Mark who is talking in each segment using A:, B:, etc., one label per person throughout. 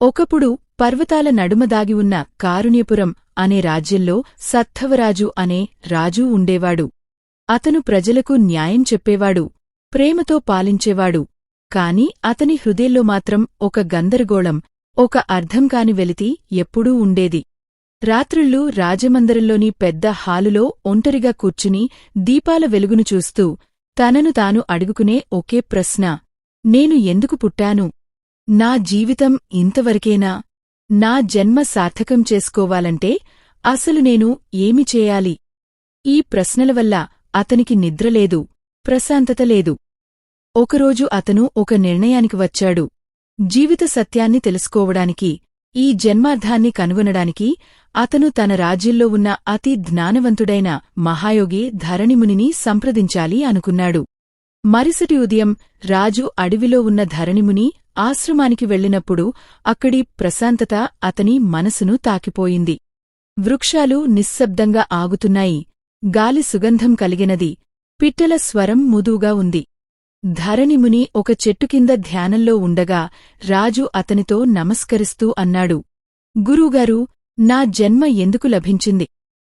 A: ఒకప్పుడు పర్వతాల నడుమ దాగి ఉన్న కారుణ్యపురం అనే రాజ్యంలో సత్థవరాజు అనే రాజూ ఉండేవాడు. అతను ప్రజలకు న్యాయం చెప్పేవాడు ప్రేమతో పాలించేవాడు. కాని అతని హృదయంలో మాత్రం ఒక గందరగోళం ఒక అర్ధంకాని వెలితి ఎప్పుడూ ఉండేది. రాత్రుళ్ళు రాజమందిరంలోని పెద్ద హాలులో ఒంటరిగా కూర్చుని దీపాల వెలుగును చూస్తూ తనను తాను అడుగుకునే ఒకే ప్రశ్న నేను ఎందుకు పుట్టాను? నా జీవితం ఇంతవరకేనా? నా జన్మ సార్థకం చేసుకోవాలంటే అసలు నేను ఏమి చేయాలి? ఈ ప్రశ్నల వల్ల అతనికి నిద్రలేదు ప్రశాంతత లేదు. ఒకరోజు అతను ఒక నిర్ణయానికి వచ్చాడు. జీవిత సత్యాన్ని తెలుసుకోవడానికి ఈ జన్మార్థాన్ని కనుగొనడానికి అతను తన రాజ్యంలో ఉన్న అతి జ్ఞానవంతుడైన మహాయోగి ధరణిమునిని సంప్రదించాలి అనుకున్నాడు. మరుసటి ఉదయం రాజు అడవిలో ఉన్న ధరణిముని ఆశ్రమానికి వెళ్ళినప్పుడు అక్కడి ప్రశాంతత అతని మనసును తాకిపోయింది. వృక్షాలు నిశ్శబ్దంగా ఆగుతున్నాయి. గాలి సుగంధం కలిగినది. పిట్టల స్వరం ముదుగా ఉంది. ధరణిముని ఒక చెట్టు కింద ధ్యానంలో ఉండగా రాజు అతనితో నమస్కరిస్తూ అన్నాడు. గురూగారు నా జన్మ ఎందుకు లభించింది?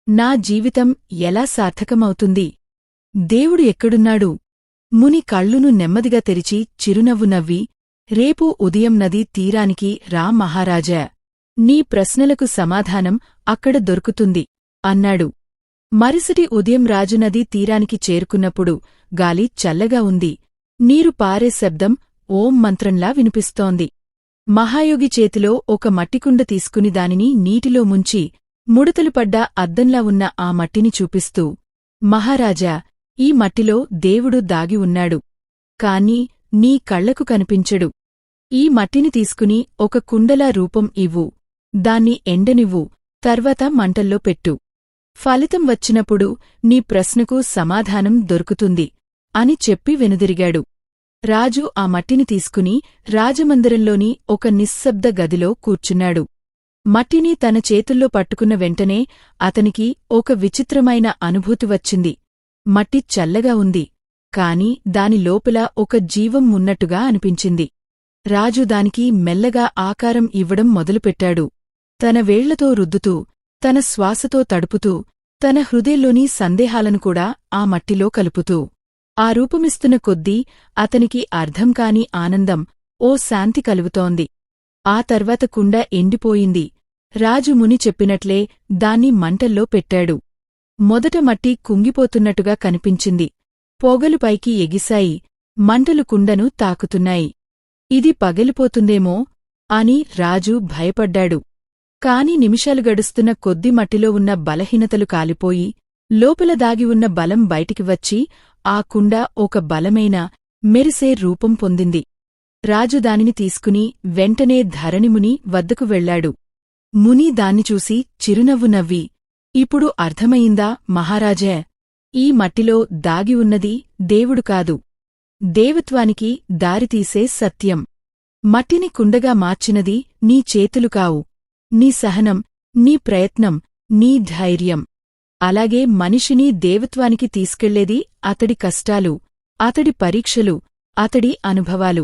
A: నా జీవితం ఎలా సార్థకమవుతుంది? దేవుడు ఎక్కడున్నాడు? ముని కళ్ళును నెమ్మదిగా తెరిచి చిరునవ్వు నవ్వి రేపు ఉదయం నదీ తీరానికి రా మహారాజా. నీ ప్రశ్నలకు సమాధానం అక్కడ దొరుకుతుంది అన్నాడు. మరుసటి ఉదయం రాజునదీ తీరానికి చేరుకున్నప్పుడు గాలి చల్లగా ఉంది. నీరు పారే శబ్దం ఓం మంత్రంలా వినిపిస్తోంది. మహాయోగి చేతిలో ఒక మట్టికుండ తీసుకుని దానిని నీటిలో ముంచి ముడతలు పడ్డ అద్దంలా ఉన్న ఆ మట్టిని చూపిస్తూ మహారాజా ఈ మట్టిలో దేవుడు దాగి ఉన్నాడు. కాని నీ కళ్ళకు కనిపించడు. ఈ మట్టిని తీసుకుని ఒక కుండలా రూపం ఇవ్వు. దాన్ని ఎండనివ్వు. తర్వాత మంటల్లో పెట్టు. ఫలితం వచ్చినప్పుడు నీ ప్రశ్నకు సమాధానం దొరుకుతుంది అని చెప్పి వెనుదిరిగాడు. రాజు ఆ మట్టిని తీసుకుని రాజమందిరంలోని ఒక నిశ్శబ్ద గదిలో కూర్చున్నాడు. మట్టిని తన చేతుల్లో పట్టుకున్న వెంటనే అతనికి ఒక విచిత్రమైన అనుభూతి వచ్చింది. మట్టి చల్లగా ఉంది. కాని దాని లోపల ఒక జీవం ఉన్నట్టుగా అనిపించింది. రాజు దానికి మెల్లగా ఆకారం ఇవ్వడం మొదలుపెట్టాడు. తన వేళ్ళతో రుద్దుతూ తన శ్వాసతో తడుపుతూ తన హృదయంలోని సందేహాలను కూడా ఆ మట్టిలో కలుపుతూ. ఆ రూపమిస్తున్న కొద్దీ అతనికి అర్థంకాని ఆనందం ఓ శాంతి కలుగుతోంది. ఆ తర్వాత కుండ ఎండిపోయింది. రాజు ముని చెప్పినట్లే దాన్ని మంటల్లో పెట్టాడు. మొదట మట్టి కుంగిపోతున్నట్టుగా కనిపించింది. పొగలు పైకి ఎగిశాయి. మంటలు కుండను తాకుతున్నాయి. ఇది పగిలిపోతుందేమో అని రాజు భయపడ్డాడు. కాని నిమిషాలు గడుస్తున్న కొద్ది మట్టిలో ఉన్న బలహీనతలు కాలిపోయి లోపల దాగి ఉన్న బలం బయటికి వచ్చి ఆ కుండ ఒక బలమైన మెరిసే రూపం పొందింది. రాజు దానిని తీసుకుని వెంటనే ధరణిముని వద్దకు వెళ్ళాడు ముని దాన్ని చూసి చిరునవ్వు నవ్వి ఇప్పుడు అర్థమయిందా మహారాజా? ఈ మట్టిలో దాగి ఉన్నది దేవుడు కాదు. దేవత్వానికి దారితీసే సత్యం. మట్టిని కుండగా మార్చినది నీ చేతులు కావు. నీ సహనం నీ ప్రయత్నం నీ ధైర్యం. అలాగే మనిషిని దేవత్వానికి తీసుకెళ్ళేది అతడి కష్టాలు అతడి పరీక్షలు అతడి అనుభవాలు.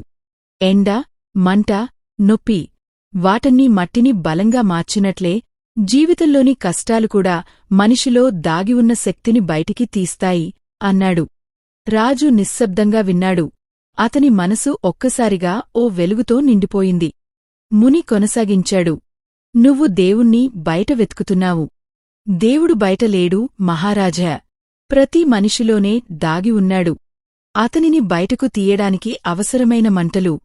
A: ఎండ మంట నొప్పి వాటన్నీ మట్టిని బలంగా మార్చినట్లే జీవితంలోని కష్టాలు కూడా మనిషిలో దాగి ఉన్న శక్తిని బయటికి తీస్తాయి అన్నాడు. రాజు నిశ్శబ్దంగా విన్నాడు. అతని మనసు ఒక్కసారిగా ఓ వెలుగుతో నిండిపోయింది. ముని కొనసాగించాడు. నువ్వు దేవుణ్ణి బయట వెతుకుతున్నావు. దేవుడు బయట లేడు మహారాజా. ప్రతి మనిషిలోనే దాగి ఉన్నాడు. అతనిని బయటకు తీయడానికి అవసరమైన మంటలు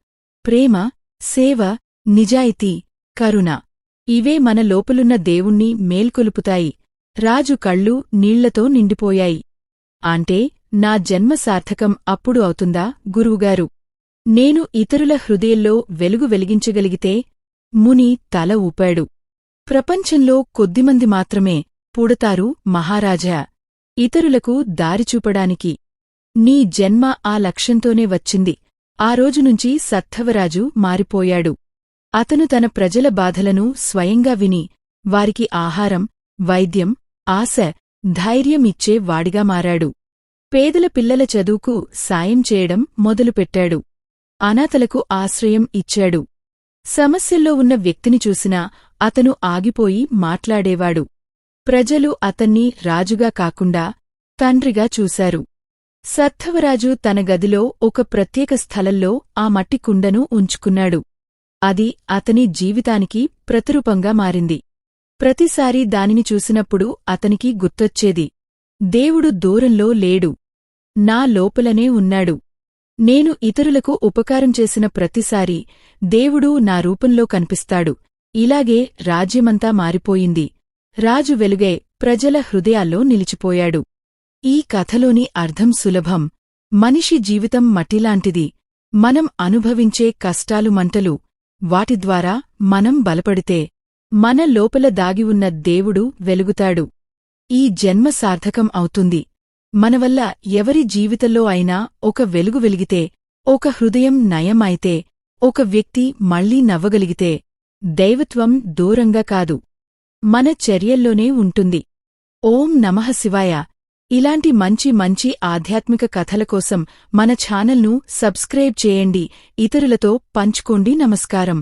A: ప్రేమ సేవ నిజాయితీ కరుణ ఇవే మన లోపలున్న దేవుణ్ణి మేల్కొలుపుతాయి. రాజు కళ్ళు నీళ్ళతో నిండిపోయాయి. అంటే నా జన్మ సార్థకం అప్పుడు అవుతుందా గురువుగారు? నేను ఇతరుల హృదయంలో వెలుగు వెలిగించగలిగితే ముని తల ఊపాడు. ప్రపంచంలో కొద్దిమంది మాత్రమే పూడతారు మహారాజా. ఇతరులకు దారిచూపడానికి నీ జన్మ ఆ లక్ష్యంతోనే వచ్చింది. ఆ రోజునుంచి సత్థవరాజు మారిపోయాడు. అతను తన ప్రజల బాధలను స్వయంగా విని వారికి ఆహారం వైద్యం ఆశ ధైర్యం ఇచ్చే వాడిగా మారాడు. పేదల పిల్లల చదువుకు సాయం చేయడం మొదలుపెట్టాడు. అనాథలకు ఆశ్రయం ఇచ్చాడు. సమస్యల్లో ఉన్న వ్యక్తిని చూసినా అతను ఆగిపోయి మాట్లాడేవాడు. ప్రజలు అతన్ని రాజుగా కాకుండా తండ్రిగా చూశారు. సత్తవరాజు తన గదిలో ఒక ప్రత్యేక స్థలంలో ఆ మట్టి కుండను ఉంచుకున్నాడు. అది అతని జీవితానికి ప్రతిరూపంగా మారింది. ప్రతిసారీ దానిని చూసినప్పుడు అతనికి గుర్తొచ్చేది. దేవుడు దూరంలో లేడు. నా లోపలనే ఉన్నాడు. నేను ఇతరులకు ఉపకారం చేసిన ప్రతిసారీ దేవుడు నా రూపంలో కనిపిస్తాడు. ఇలాగే రాజ్యమంతా మారిపోయింది. రాజు వెలుగే ప్రజల హృదయాల్లో నిలిచిపోయాడు. ఈ కథలోని అర్థం సులభం. మనిషి జీవితం మట్టిలాంటిది. మనం అనుభవించే కష్టాలు మంటలు. వాటి ద్వారా మనం బలపడితే మన లోపల దాగివున్న దేవుడు వెలుగుతాడు. ఈ జన్మ సార్థకం అవుతుంది. మనవల్ల ఎవరి జీవితంలో అయినా ఒక వెలుగు వెలిగితే ఒక హృదయం నయం అయితే ఒక వ్యక్తి మళ్ళీ నవ్వగలిగితే దైవత్వం దూరంగా కాదు. మన చర్యల్లోనే ఉంటుంది. ఓం నమః శివాయ. ఇలాంటి మంచి మంచి ఆధ్యాత్మిక కథల కోసం మన ఛానల్ను సబ్స్క్రైబ్ చేయండి. ఇతరులతో పంచుకోండి నమస్కారం.